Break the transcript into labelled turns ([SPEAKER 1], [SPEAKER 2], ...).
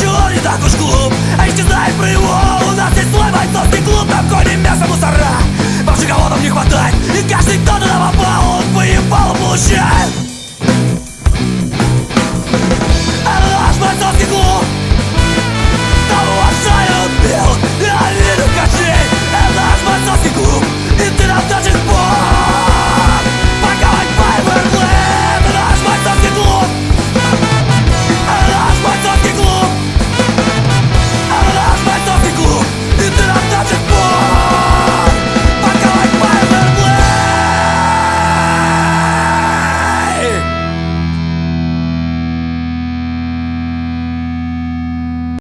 [SPEAKER 1] чорні також клуб, а ще знает про его У нас есть свой бойцовский клуб, там кормим мясо мусора Вам же кого-то не хватает, и каждый кто-то нам